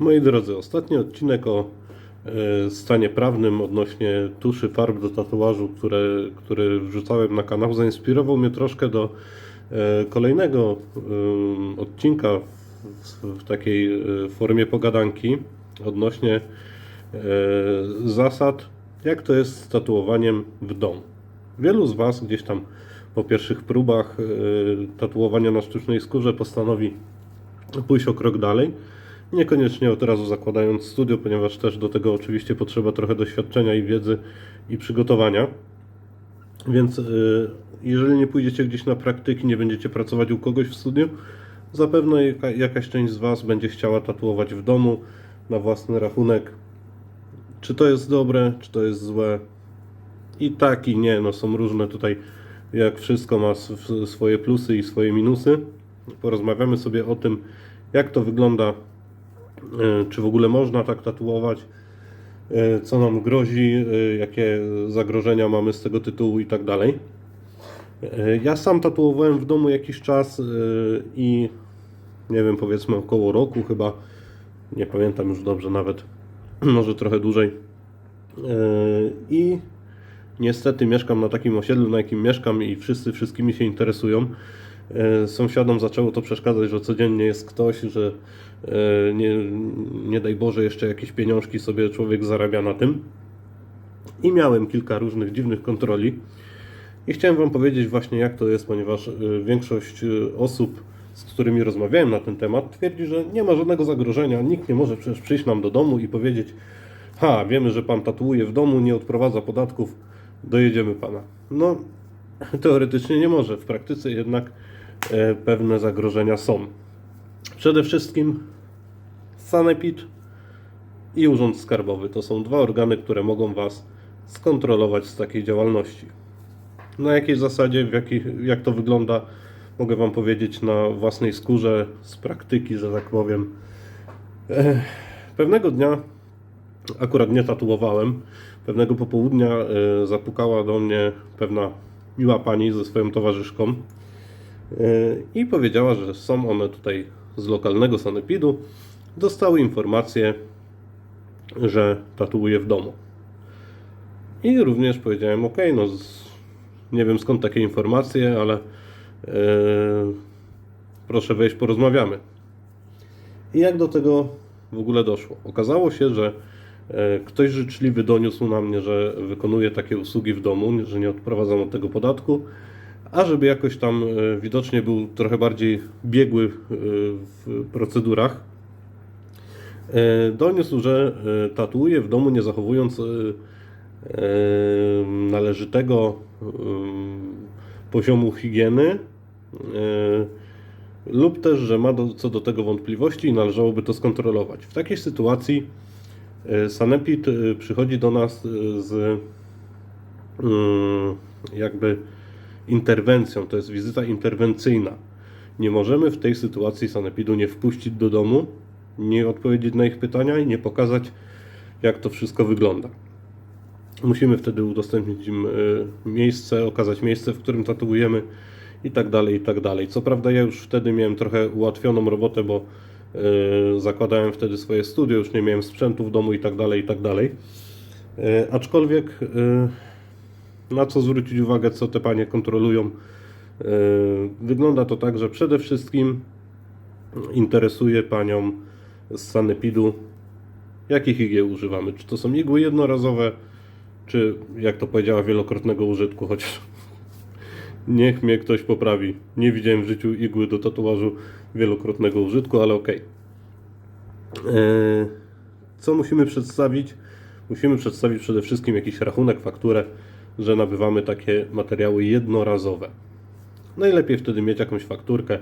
Moi drodzy, ostatni odcinek o e, stanie prawnym odnośnie tuszy farb do tatuażu, które, który wrzucałem na kanał, zainspirował mnie troszkę do e, kolejnego e, odcinka w, takiej formie pogadanki odnośnie zasad, jak to jest z tatuowaniem w domu. Wielu z Was gdzieś tam po pierwszych próbach tatuowania na sztucznej skórze postanowi pójść o krok dalej. Niekoniecznie od razu zakładając studio, ponieważ też do tego oczywiście potrzeba trochę doświadczenia i wiedzy i przygotowania. Więc y, jeżeli nie pójdziecie gdzieś na praktyki, nie będziecie pracować u kogoś w studiu, zapewne jaka, jakaś część z Was będzie chciała tatuować w domu na własny rachunek. Czy to jest dobre, czy to jest złe? I tak, i nie. No są różne tutaj, jak wszystko ma sw- swoje plusy i swoje minusy. Porozmawiamy sobie o tym, jak to wygląda, czy w ogóle można tak tatuować, e, co nam grozi, e, jakie zagrożenia mamy z tego tytułu i tak dalej. E, Ja sam tatuowałem w domu jakiś czas e, i nie wiem, powiedzmy około roku chyba, nie pamiętam już dobrze nawet, może trochę dłużej. E, I niestety mieszkam na takim osiedlu, na jakim mieszkam i wszyscy wszystkimi się interesują. E, Sąsiadom zaczęło to przeszkadzać, że codziennie jest ktoś, że e, nie, nie daj Boże jeszcze jakieś pieniążki sobie człowiek zarabia na tym. I miałem kilka różnych dziwnych kontroli. I chciałem Wam powiedzieć właśnie jak to jest, ponieważ e, większość e, osób, z którymi rozmawiałem na ten temat, twierdzi, że nie ma żadnego zagrożenia, nikt nie może przecież przyjść nam do domu i powiedzieć ha, wiemy, że Pan tatuuje w domu, nie odprowadza podatków, dojedziemy Pana. No, teoretycznie nie może, w praktyce jednak e, pewne zagrożenia są. Przede wszystkim Sanepid i Urząd Skarbowy to są dwa organy, które mogą Was skontrolować z takiej działalności. Na jakiej zasadzie, w jakich, jak to wygląda, mogę Wam powiedzieć na własnej skórze, z praktyki, że tak powiem. Pewnego dnia, akurat nie tatuowałem, pewnego popołudnia e, zapukała do mnie pewna miła pani ze swoją towarzyszką e, i powiedziała, że są one tutaj z lokalnego sanepidu. Dostały informację, że tatuuje w domu. I również powiedziałem, ok, no nie wiem skąd takie informacje, ale e, proszę wejść, porozmawiamy. I jak do tego w ogóle doszło? Okazało się, że e, ktoś życzliwy doniósł na mnie, że wykonuje takie usługi w domu, że nie odprowadzam od tego podatku, a żeby jakoś tam e, widocznie był trochę bardziej biegły e, w procedurach, e, doniósł, że tatuuje w domu nie zachowując należytego poziomu higieny lub też, że ma do, co do tego wątpliwości i należałoby to skontrolować. W takiej sytuacji Sanepid przychodzi do nas z mm, jakby interwencją, to jest wizyta interwencyjna. Nie możemy w tej sytuacji Sanepidu nie wpuścić do domu, nie odpowiedzieć na ich pytania i nie pokazać, jak to wszystko wygląda. Musimy wtedy udostępnić im y, miejsce, okazać miejsce, w którym tatuujemy i tak dalej, i tak dalej. Co prawda ja już wtedy miałem trochę ułatwioną robotę, bo y, zakładałem wtedy swoje studio, już nie miałem sprzętu w domu i tak dalej, i tak dalej. Y, aczkolwiek na co zwrócić uwagę, co te panie kontrolują. Y, Wygląda to tak, że przede wszystkim interesuje panią z sanepidu, jakich igieł używamy. Czy to są igły jednorazowe, czy jak to powiedziała, wielokrotnego użytku, chociaż niech mnie ktoś poprawi. Nie widziałem w życiu igły do tatuażu wielokrotnego użytku, ale okej. Eee, Co musimy przedstawić? Musimy przedstawić przede wszystkim jakiś rachunek, fakturę, że nabywamy takie materiały jednorazowe. Najlepiej wtedy mieć jakąś fakturkę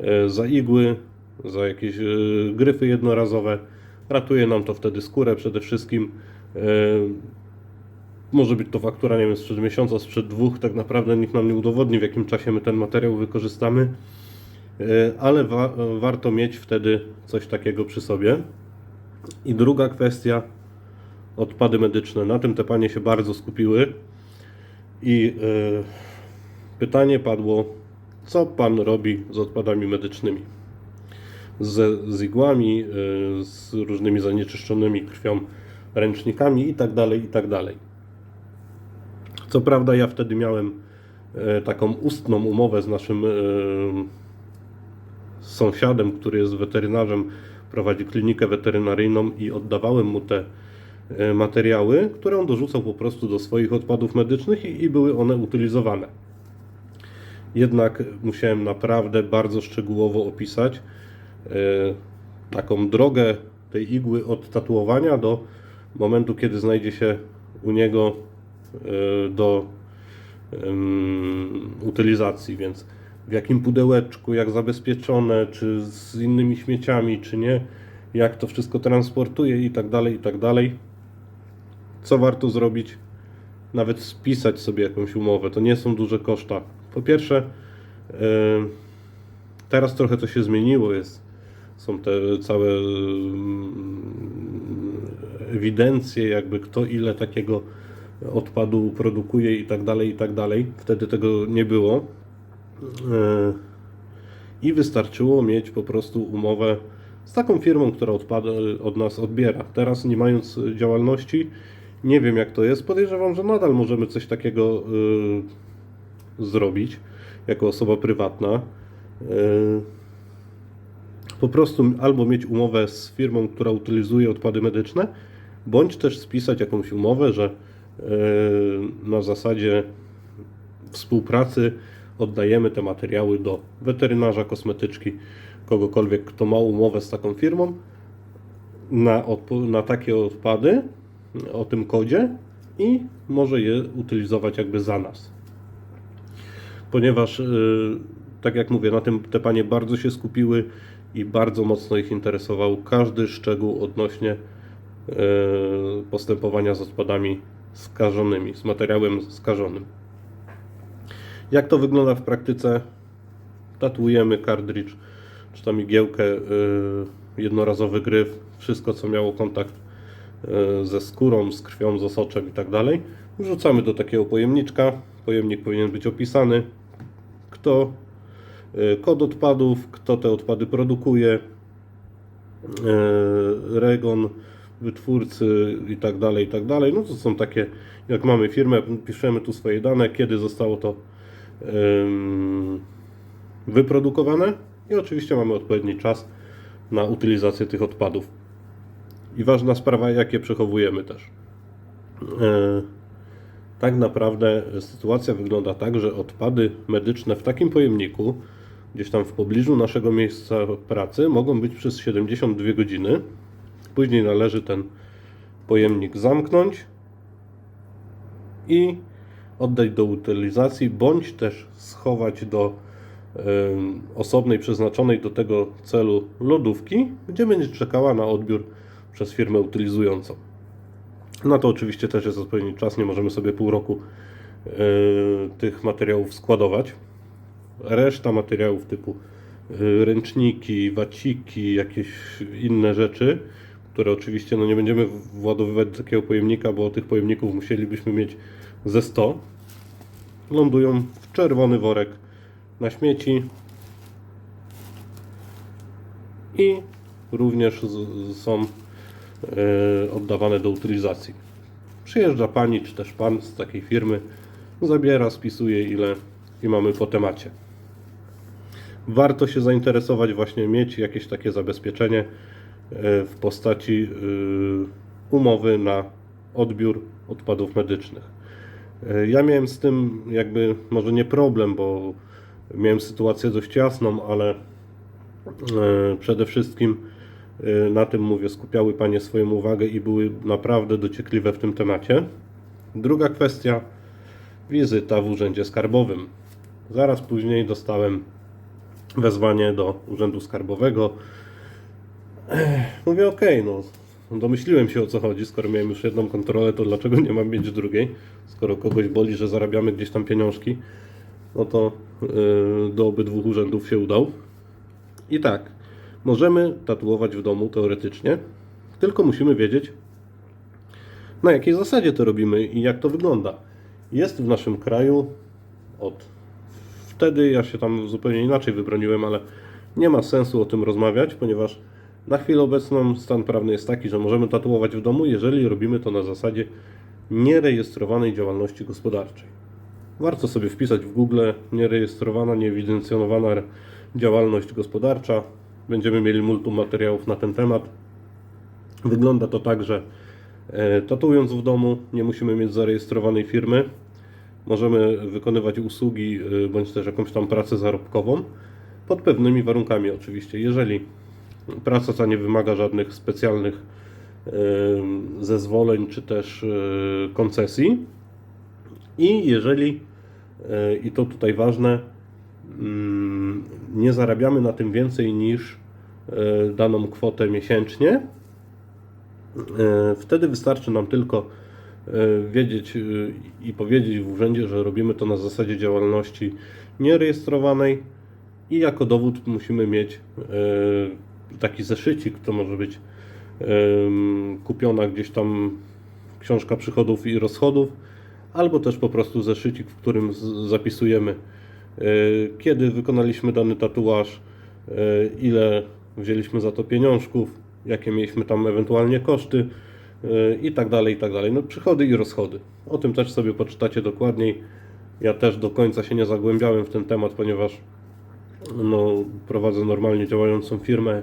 e, za igły, za jakieś e, gryfy jednorazowe. Ratuje nam to wtedy skórę przede wszystkim. E, Może być to faktura, nie wiem, sprzed miesiąca, sprzed dwóch, tak naprawdę nikt nam nie udowodni, w jakim czasie my ten materiał wykorzystamy, ale wa- warto mieć wtedy coś takiego przy sobie. I druga kwestia, odpady medyczne. Na tym te panie się bardzo skupiły. I e, pytanie padło, co pan robi z odpadami medycznymi? z, z igłami, y, z różnymi zanieczyszczonymi krwią ręcznikami itd. itd. Co prawda ja wtedy miałem e, taką ustną umowę z naszym e, sąsiadem, który jest weterynarzem, prowadzi klinikę weterynaryjną i oddawałem mu te e, materiały, które on dorzucał po prostu do swoich odpadów medycznych i, i były one utylizowane. Jednak musiałem naprawdę bardzo szczegółowo opisać e, taką drogę tej igły od tatuowania do momentu, kiedy znajdzie się u niego e, do utylizacji, więc w jakim pudełeczku, jak zabezpieczone, czy z innymi śmieciami, czy nie, jak to wszystko transportuje i tak dalej, i tak dalej. Co warto zrobić? Nawet spisać sobie jakąś umowę. To nie są duże koszta. Po pierwsze, teraz trochę to się zmieniło. Jest, są te całe mm, ewidencje, jakby kto ile takiego odpadu produkuje i tak dalej, i tak dalej. Wtedy tego nie było. E, I wystarczyło mieć po prostu umowę z taką firmą, która odpady od nas odbiera. Teraz nie mając działalności, nie wiem jak to jest. Podejrzewam, że nadal możemy coś takiego y, zrobić jako osoba prywatna. Y, po prostu albo mieć umowę z firmą, która utylizuje odpady medyczne, bądź też spisać jakąś umowę, że y, na zasadzie współpracy oddajemy te materiały do weterynarza, kosmetyczki, kogokolwiek, kto ma umowę z taką firmą na, na takie odpady o tym kodzie i może je utylizować jakby za nas. Ponieważ, yy, tak jak mówię, na tym te panie bardzo się skupiły i bardzo mocno ich interesował każdy szczegół odnośnie yy, postępowania z odpadami skażonymi, z materiałem skażonym. Jak to wygląda w praktyce? Tatuujemy kartridż, czy tam igiełkę, yy, jednorazowy gryf, wszystko co miało kontakt ze skórą, z krwią, z osoczem i tak dalej. Wrzucamy do takiego pojemniczka. Pojemnik powinien być opisany. Kto, yy, kod odpadów, kto te odpady produkuje, yy, regon, wytwórcy i tak dalej, i tak dalej. No to są takie, jak mamy firmę, piszemy tu swoje dane, kiedy zostało to wyprodukowane i oczywiście mamy odpowiedni czas na utylizację tych odpadów. I ważna sprawa, jakie przechowujemy też. Yy, tak naprawdę sytuacja wygląda tak, że odpady medyczne w takim pojemniku, gdzieś tam w pobliżu naszego miejsca pracy, mogą być przez 72 godziny. Później należy ten pojemnik zamknąć i oddać do utylizacji, bądź też schować do em, osobnej, przeznaczonej do tego celu lodówki, gdzie będzie czekała na odbiór przez firmę utylizującą. Na to oczywiście też jest odpowiedni czas, nie możemy sobie pół roku e, tych materiałów składować. Reszta materiałów typu e, ręczniki, waciki, jakieś inne rzeczy, które oczywiście no nie będziemy władowywać do takiego pojemnika, bo tych pojemników musielibyśmy mieć ze 100, lądują w czerwony worek na śmieci i również są oddawane do utylizacji. Przyjeżdża pani czy też pan z takiej firmy, zabiera, spisuje ile i mamy po temacie. Warto się zainteresować, właśnie mieć jakieś takie zabezpieczenie e, w postaci e, umowy na odbiór odpadów medycznych. E, Ja miałem z tym jakby może nie problem, bo miałem sytuację dość jasną, ale e, przede wszystkim e, na tym mówię, skupiały Panie swoją uwagę i były naprawdę dociekliwe w tym temacie. Druga kwestia, wizyta w Urzędzie Skarbowym. Zaraz później dostałem wezwanie do Urzędu Skarbowego. Mówię, okej, no domyśliłem się o co chodzi, skoro miałem już jedną kontrolę, to dlaczego nie mam mieć drugiej? Skoro kogoś boli, że zarabiamy gdzieś tam pieniążki, no to yy, do obydwu urzędów się udał. I tak, możemy tatuować w domu teoretycznie, tylko musimy wiedzieć, na jakiej zasadzie to robimy i jak to wygląda. Jest w naszym kraju od wtedy, ja się tam zupełnie inaczej wybroniłem, ale nie ma sensu o tym rozmawiać, ponieważ na chwilę obecną stan prawny jest taki, że możemy tatuować w domu, jeżeli robimy to na zasadzie nierejestrowanej działalności gospodarczej. Warto sobie wpisać w Google nierejestrowana, nieewidencjonowana działalność gospodarcza. Będziemy mieli multum materiałów na ten temat. Wygląda to tak, że e, tatuując w domu nie musimy mieć zarejestrowanej firmy. Możemy wykonywać usługi e, bądź też jakąś tam pracę zarobkową pod pewnymi warunkami oczywiście. Jeżeli praca ta nie wymaga żadnych specjalnych e, zezwoleń czy też koncesji i jeżeli i to tutaj ważne nie zarabiamy na tym więcej niż e, daną kwotę miesięcznie. E, Wtedy wystarczy nam tylko e, wiedzieć i powiedzieć w urzędzie, że robimy to na zasadzie działalności nierejestrowanej i jako dowód musimy mieć taki zeszycik, to może być kupiona gdzieś tam książka przychodów i rozchodów, albo też po prostu zeszycik, w którym zapisujemy kiedy wykonaliśmy dany tatuaż, e, ile wzięliśmy za to pieniążków, jakie mieliśmy tam ewentualnie koszty e, i tak dalej, i tak dalej. No przychody i rozchody. O tym też sobie poczytacie dokładniej. Ja też do końca się nie zagłębiałem w ten temat, ponieważ no, prowadzę normalnie działającą firmę,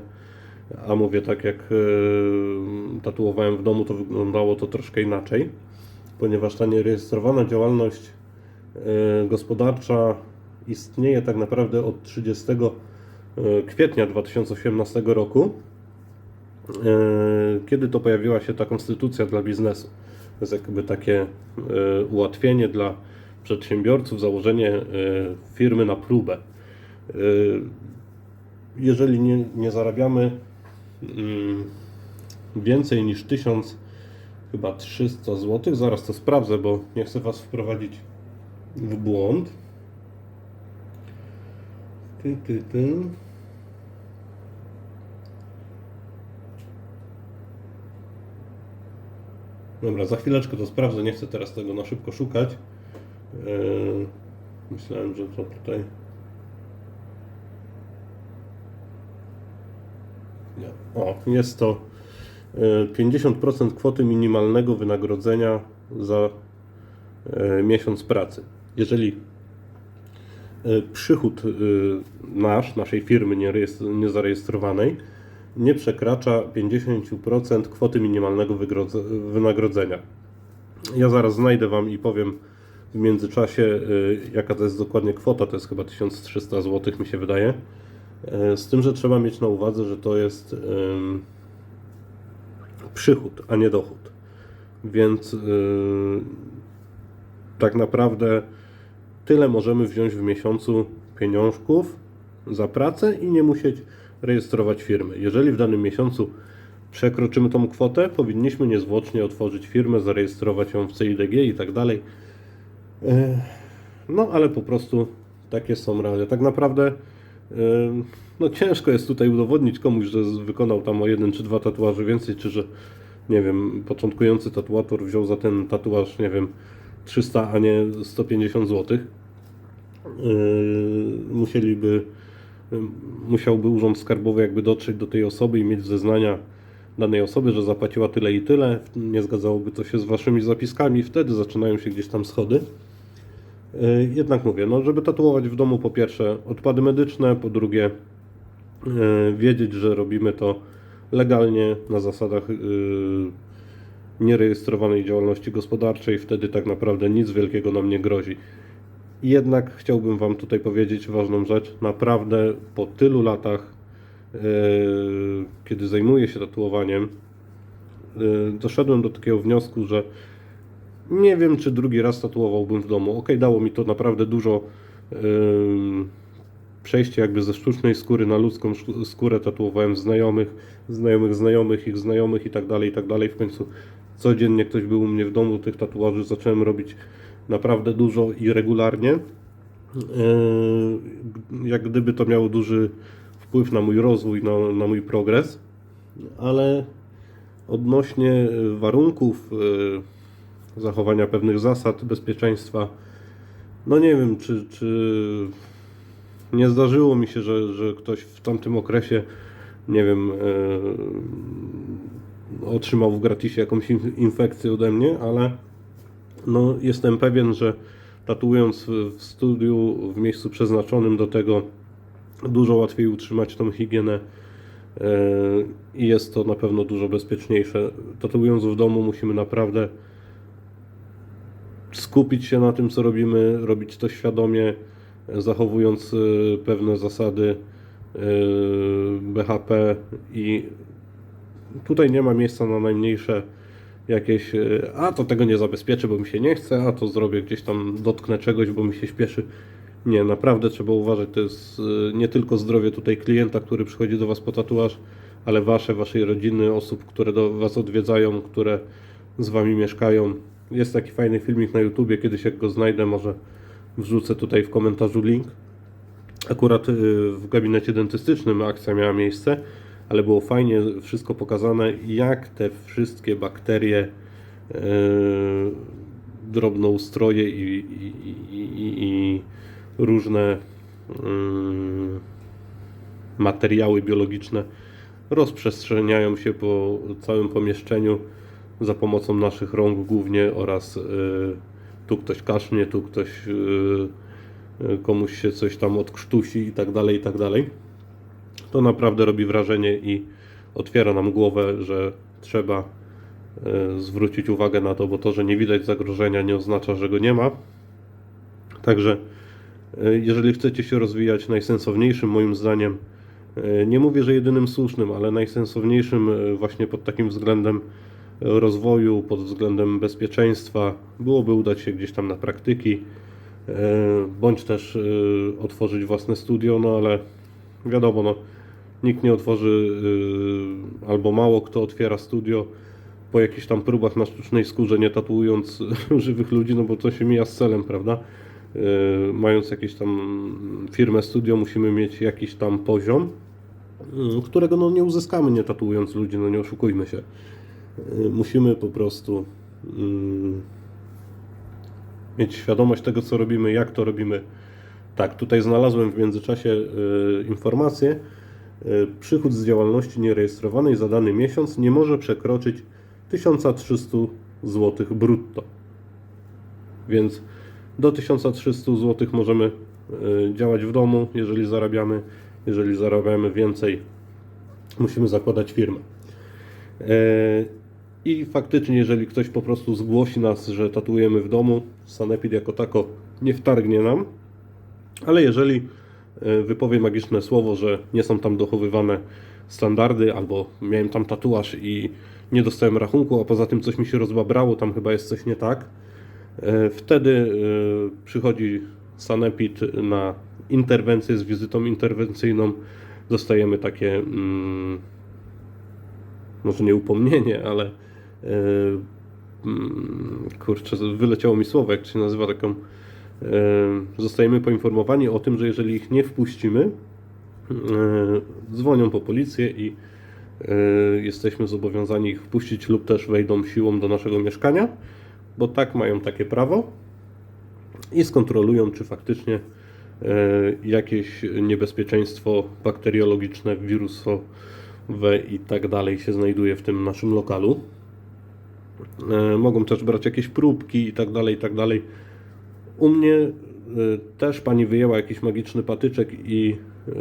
a mówię tak jak e, tatuowałem w domu, to wyglądało to troszkę inaczej, ponieważ ta nierejestrowana działalność e, gospodarcza istnieje tak naprawdę od 30 kwietnia 2018 roku, e, kiedy to pojawiła się ta konstytucja dla biznesu. To jest jakby takie e, ułatwienie dla przedsiębiorców, założenie e, firmy na próbę. E, Jeżeli nie, nie zarabiamy mm, więcej niż 1000, chyba 300 zł, zaraz to sprawdzę, bo nie chcę Was wprowadzić w błąd. Ty, ty, ty. Dobra, za chwileczkę to sprawdzę, nie chcę teraz tego na szybko szukać. Yy, myślałem, że to tutaj. Nie. O, jest to yy, 50% kwoty minimalnego wynagrodzenia za yy, miesiąc pracy. Jeżeli yy, przychód yy, nasz, naszej firmy niezarejestrowanej, nie przekracza 50% kwoty minimalnego wynagrodzenia. Ja zaraz znajdę Wam i powiem w międzyczasie, y, jaka to jest dokładnie kwota. To jest chyba 1300 zł, mi się wydaje. Z tym, że trzeba mieć na uwadze, że to jest przychód, a nie dochód. Więc tak naprawdę tyle możemy wziąć w miesiącu pieniążków za pracę i nie musieć rejestrować firmy. Jeżeli w danym miesiącu przekroczymy tą kwotę, powinniśmy niezwłocznie otworzyć firmę, zarejestrować ją w CIDG i tak dalej. E, No, ale po prostu takie są realia. Tak naprawdę e, no ciężko jest tutaj udowodnić komuś, że wykonał tam o jeden czy dwa tatuaże więcej, czy że nie wiem, początkujący tatuator wziął za ten tatuaż, nie wiem, 300, a nie 150 zł. Yy, musieliby, yy, musiałby Urząd Skarbowy jakby dotrzeć do tej osoby i mieć zeznania danej osoby, że zapłaciła tyle i tyle, nie zgadzałoby to się z waszymi zapiskami, wtedy zaczynają się gdzieś tam schody. Yy, Jednak mówię, no żeby tatuować w domu po pierwsze odpady medyczne, po drugie wiedzieć, że robimy to legalnie na zasadach nierejestrowanej działalności gospodarczej, wtedy tak naprawdę nic wielkiego nam nie grozi. Jednak chciałbym Wam tutaj powiedzieć ważną rzecz. Naprawdę po tylu latach, e, kiedy zajmuję się tatuowaniem, e, doszedłem do takiego wniosku, że nie wiem, czy drugi raz tatuowałbym w domu. Ok, dało mi to naprawdę dużo e, przejście jakby ze sztucznej skóry na ludzką skórę. Tatuowałem znajomych, znajomych znajomych, ich znajomych i tak dalej, i tak dalej. W końcu codziennie ktoś był u mnie w domu, tych tatuaży zacząłem robić naprawdę dużo i regularnie. Yy, Jak gdyby to miało duży wpływ na mój rozwój, na, na mój progres, ale odnośnie warunków yy, zachowania pewnych zasad bezpieczeństwa, no nie wiem, czy, czy nie zdarzyło mi się, że, że ktoś w tamtym okresie, nie wiem, e, otrzymał w gratisie jakąś in- infekcję ode mnie, ale no, jestem pewien, że tatuując w studiu, w miejscu przeznaczonym do tego, dużo łatwiej utrzymać tą higienę e, i jest to na pewno dużo bezpieczniejsze. Tatuując w domu musimy naprawdę skupić się na tym, co robimy, robić to świadomie, zachowując e, pewne zasady e, BHP i tutaj nie ma miejsca na najmniejsze jakieś, e, a to tego nie zabezpieczę, bo mi się nie chce, a to zrobię gdzieś tam, dotknę czegoś, bo mi się śpieszy. Nie, naprawdę trzeba uważać, to jest e, nie tylko zdrowie tutaj klienta, który przychodzi do Was po tatuaż, ale Wasze, Waszej rodziny, osób, które do Was odwiedzają, które z Wami mieszkają. Jest taki fajny filmik na YouTubie, kiedyś jak go znajdę, może wrzucę tutaj w komentarzu link. Akurat y, w gabinecie dentystycznym akcja miała miejsce, ale było fajnie wszystko pokazane, jak te wszystkie bakterie, yy, drobnoustroje i, i, i, i, różne mm, materiały biologiczne rozprzestrzeniają się po całym pomieszczeniu za pomocą naszych rąk głównie oraz y, tu ktoś kasznie, tu ktoś y, komuś się coś tam odkrztusi i tak dalej, i tak dalej. To naprawdę robi wrażenie i otwiera nam głowę, że trzeba y, zwrócić uwagę na to, bo to, że nie widać zagrożenia nie oznacza, że go nie ma. Także y, jeżeli chcecie się rozwijać najsensowniejszym moim zdaniem, y, nie mówię, że jedynym słusznym, ale najsensowniejszym właśnie pod takim względem rozwoju, pod względem bezpieczeństwa, byłoby udać się gdzieś tam na praktyki, e, bądź też e, otworzyć własne studio, no ale wiadomo, no, nikt nie otworzy, e, albo mało kto otwiera studio po jakichś tam próbach na sztucznej skórze, nie tatuując żywych ludzi, no bo to się mija z celem, prawda? E, Mając jakieś tam firmę studio, musimy mieć jakiś tam poziom, m, którego no nie uzyskamy nie tatuując ludzi, no nie oszukujmy się. Y, musimy po prostu mieć świadomość tego, co robimy, jak to robimy. Tak, tutaj znalazłem w międzyczasie y, informację. Y, przychód z działalności nierejestrowanej za dany miesiąc nie może przekroczyć 1300 zł brutto. Więc do 1300 zł możemy y, działać w domu, jeżeli zarabiamy. Jeżeli zarabiamy więcej, musimy zakładać firmę. E, I faktycznie, jeżeli ktoś po prostu zgłosi nas, że tatuujemy w domu, Sanepid jako tako nie wtargnie nam, ale jeżeli e, wypowie magiczne słowo, że nie są tam dochowywane standardy, albo miałem tam tatuaż i nie dostałem rachunku, a poza tym coś mi się rozbabrało, tam chyba jest coś nie tak, e, wtedy e, przychodzi Sanepid na interwencję z wizytą interwencyjną, dostajemy takie mm, może nie upomnienie, ale e, mm, kurczę, wyleciało mi słowo, jak się nazywa taką. E, Zostajemy poinformowani o tym, że jeżeli ich nie wpuścimy, e, dzwonią po policję i e, jesteśmy zobowiązani ich wpuścić lub też wejdą siłą do naszego mieszkania, bo tak mają takie prawo i skontrolują, czy faktycznie jakieś niebezpieczeństwo bakteriologiczne, wirusowe i tak dalej się znajduje w tym naszym lokalu. Mogą też brać jakieś próbki i tak dalej, i tak dalej. U mnie e, też pani wyjęła jakiś magiczny patyczek i e,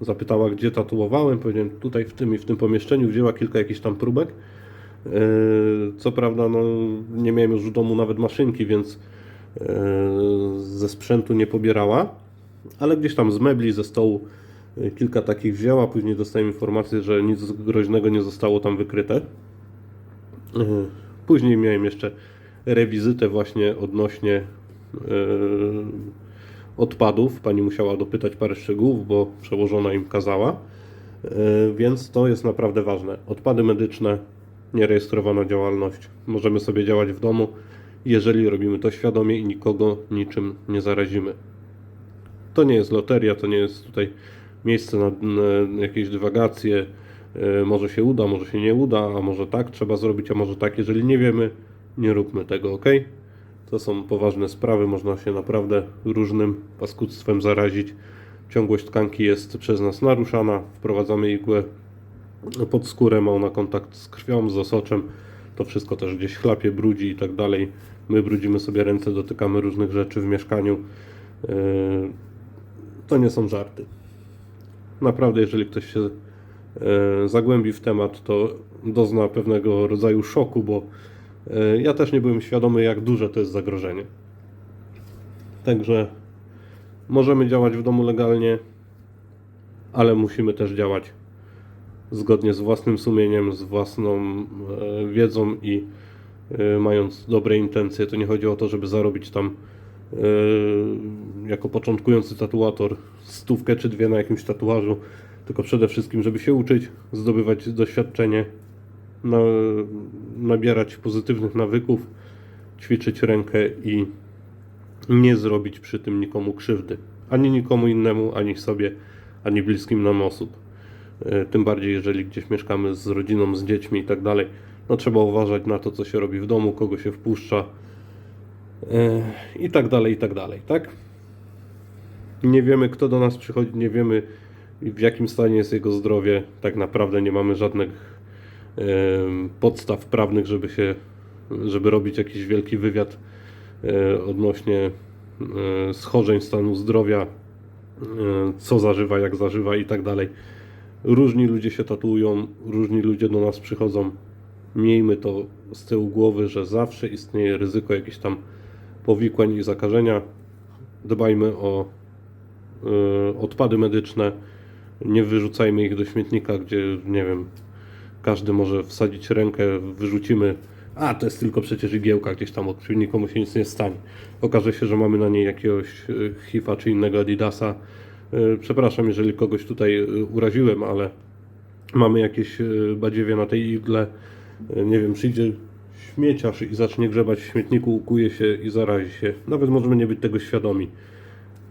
zapytała, gdzie tatuowałem. Powiedziałem, tutaj w tym i w tym pomieszczeniu. Wzięła kilka jakichś tam próbek. E, Co prawda, no, nie miałem już w domu nawet maszynki, więc ze sprzętu nie pobierała, ale gdzieś tam z mebli, ze stołu kilka takich wzięła. Później dostałem informację, że nic groźnego nie zostało tam wykryte. Później miałem jeszcze rewizytę właśnie odnośnie odpadów. Pani musiała dopytać parę szczegółów, bo przełożona im kazała. E, Więc to jest naprawdę ważne. Odpady medyczne, nierejestrowana działalność. Możemy sobie działać w domu, jeżeli robimy to świadomie i nikogo niczym nie zarazimy. To nie jest loteria, to nie jest tutaj miejsce na, na jakieś dywagacje. E, Może się uda, może się nie uda, a może tak trzeba zrobić, a może tak. Jeżeli nie wiemy, nie róbmy tego, ok? To są poważne sprawy, można się naprawdę różnym paskudztwem zarazić. Ciągłość tkanki jest przez nas naruszana, wprowadzamy igłę pod skórę, ma ona kontakt z krwią, z osoczem. To wszystko też gdzieś chlapie, brudzi i tak dalej. My brudzimy sobie ręce, dotykamy różnych rzeczy w mieszkaniu. Yy, To nie są żarty. Naprawdę, jeżeli ktoś się e, zagłębi w temat, to dozna pewnego rodzaju szoku, bo ja też nie byłem świadomy, jak duże to jest zagrożenie. Także możemy działać w domu legalnie, ale musimy też działać zgodnie z własnym sumieniem, z własną e, wiedzą i e, mając dobre intencje. To nie chodzi o to, żeby zarobić tam e, jako początkujący tatuator stówkę czy dwie na jakimś tatuażu, tylko przede wszystkim, żeby się uczyć, zdobywać doświadczenie, na, nabierać pozytywnych nawyków, ćwiczyć rękę i nie zrobić przy tym nikomu krzywdy. Ani nikomu innemu, ani sobie, ani bliskim nam osób. E, Tym bardziej, jeżeli gdzieś mieszkamy z rodziną, z dziećmi i tak dalej, no trzeba uważać na to, co się robi w domu, kogo się wpuszcza e, i tak dalej, i tak dalej, tak? Nie wiemy, kto do nas przychodzi, nie wiemy, w jakim stanie jest jego zdrowie. Tak naprawdę nie mamy żadnych podstaw prawnych, żeby się, żeby robić jakiś wielki wywiad e, odnośnie e, schorzeń stanu zdrowia, e, co zażywa, jak zażywa i tak dalej. Różni ludzie się tatuują, różni ludzie do nas przychodzą. Miejmy to z tyłu głowy, że zawsze istnieje ryzyko jakichś tam powikłań i zakażenia. Dbajmy o odpady medyczne. Nie wyrzucajmy ich do śmietnika, gdzie nie wiem, każdy może wsadzić rękę, wyrzucimy. A to jest tylko przecież igiełka gdzieś tam od nikomu się nic nie stanie. Okaże się, że mamy na niej jakiegoś y, hifa czy innego Adidasa. Y, Przepraszam, jeżeli kogoś tutaj y, uraziłem, ale mamy jakieś badziewie na tej igle. Nie wiem, przyjdzie śmieciarz i zacznie grzebać w śmietniku, ukuje się i zarazi się. Nawet możemy nie być tego świadomi.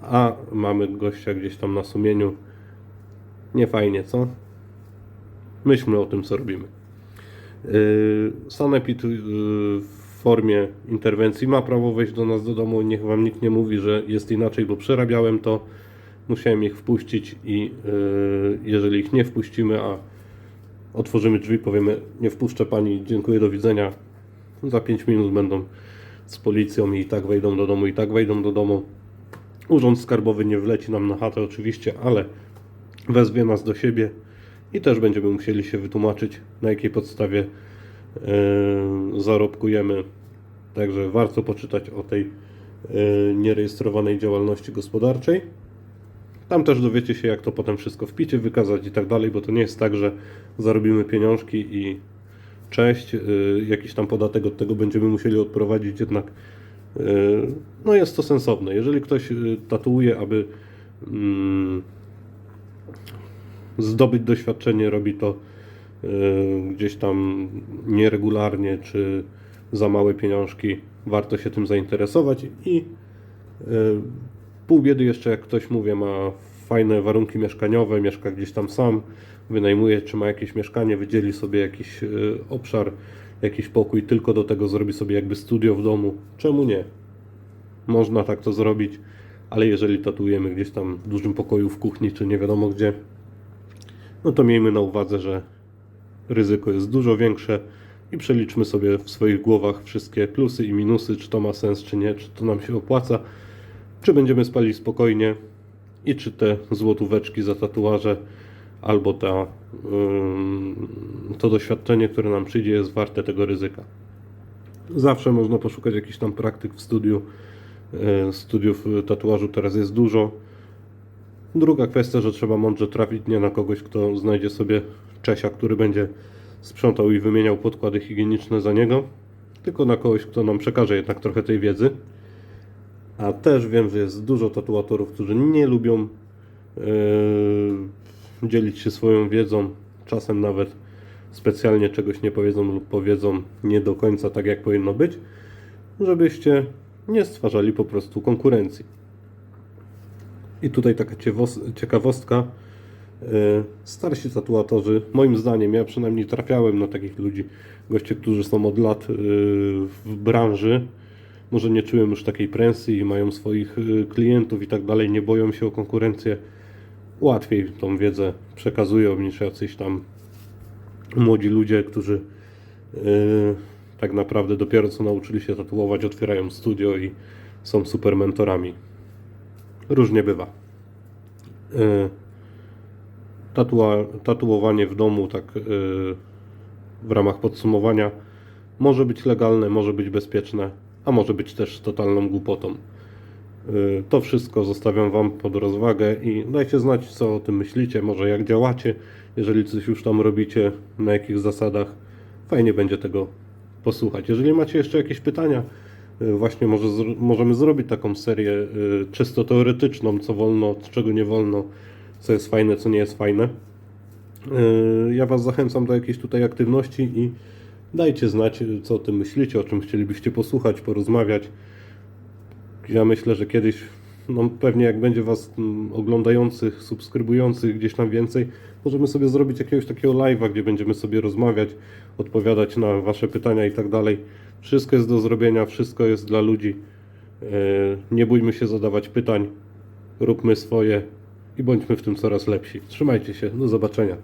A mamy gościa gdzieś tam na sumieniu. Nie fajnie, co? Myślmy o tym, co robimy. Yy, Sanepid yy, w formie interwencji ma prawo wejść do nas do domu. Niech wam nikt nie mówi, że jest inaczej, bo przerabiałem to. Musiałem ich wpuścić i yy, jeżeli ich nie wpuścimy, a otworzymy drzwi, powiemy nie wpuszczę pani, dziękuję, do widzenia. Za 5 minut będą z policją i tak wejdą do domu, i tak wejdą do domu. Urząd Skarbowy nie wleci nam na chatę oczywiście, ale wezwie nas do siebie i też będziemy musieli się wytłumaczyć, na jakiej podstawie e, zarobkujemy. Także warto poczytać o tej e, nierejestrowanej działalności gospodarczej. Tam też dowiecie się, jak to potem wszystko w picie wykazać i tak dalej, bo to nie jest tak, że zarobimy pieniążki i cześć, e, jakiś tam podatek od tego będziemy musieli odprowadzić, jednak no jest to sensowne. Jeżeli ktoś tatuuje, aby mm, zdobyć doświadczenie, robi to y, gdzieś tam nieregularnie czy za małe pieniążki, warto się tym zainteresować i y, pół biedy jeszcze jak ktoś mówię ma fajne warunki mieszkaniowe, mieszka gdzieś tam sam, wynajmuje czy ma jakieś mieszkanie, wydzieli sobie jakiś y, obszar, jakiś pokój, tylko do tego zrobi sobie jakby studio w domu. Czemu nie? Można tak to zrobić, ale jeżeli tatuujemy gdzieś tam w dużym pokoju w kuchni czy nie wiadomo gdzie, no to miejmy na uwadze, że ryzyko jest dużo większe i przeliczmy sobie w swoich głowach wszystkie plusy i minusy, czy to ma sens, czy nie, czy to nam się opłaca, czy będziemy spali spokojnie i czy te złotóweczki za tatuaże albo ta, to doświadczenie, które nam przyjdzie, jest warte tego ryzyka. Zawsze można poszukać jakichś tam praktyk w studiu. Yy, Studiów tatuażu teraz jest dużo. Druga kwestia, że trzeba mądrze trafić nie na kogoś, kto znajdzie sobie Czesia, który będzie sprzątał i wymieniał podkłady higieniczne za niego, tylko na kogoś, kto nam przekaże jednak trochę tej wiedzy. A też wiem, że jest dużo tatuatorów, którzy nie lubią yy, dzielić się swoją wiedzą, czasem nawet specjalnie czegoś nie powiedzą lub powiedzą nie do końca tak, jak powinno być, żebyście nie stwarzali po prostu konkurencji. I tutaj taka ciekawostka. E, Starsi tatuatorzy, moim zdaniem, ja przynajmniej trafiałem na takich ludzi, goście, którzy są od lat e, w branży, może nie czują już takiej presji i mają swoich y, klientów i tak dalej, nie boją się o konkurencję, łatwiej tą wiedzę przekazują niż jacyś tam młodzi ludzie, którzy tak naprawdę dopiero co nauczyli się tatuować, otwierają studio i są super mentorami. Różnie bywa. Yy, tatua, tatuowanie w domu, tak yy, w ramach podsumowania, może być legalne, może być bezpieczne, a może być też totalną głupotą. Yy, To wszystko zostawiam Wam pod rozwagę i dajcie znać, co o tym myślicie, może jak działacie, jeżeli coś już tam robicie, na jakich zasadach. Fajnie będzie tego posłuchać. Jeżeli macie jeszcze jakieś pytania, właśnie może możemy zrobić taką serię yy, czysto teoretyczną, co wolno, czego nie wolno, co jest fajne, co nie jest fajne. Yy, Ja Was zachęcam do jakiejś tutaj aktywności i dajcie znać, co o tym myślicie, o czym chcielibyście posłuchać, porozmawiać. Ja myślę, że kiedyś, no pewnie jak będzie Was mm, oglądających, subskrybujących gdzieś tam więcej, możemy sobie zrobić jakiegoś takiego live'a, gdzie będziemy sobie rozmawiać, odpowiadać na Wasze pytania i tak dalej. Wszystko jest do zrobienia, wszystko jest dla ludzi. Yy, Nie bójmy się zadawać pytań, róbmy swoje i bądźmy w tym coraz lepsi. Trzymajcie się, do zobaczenia.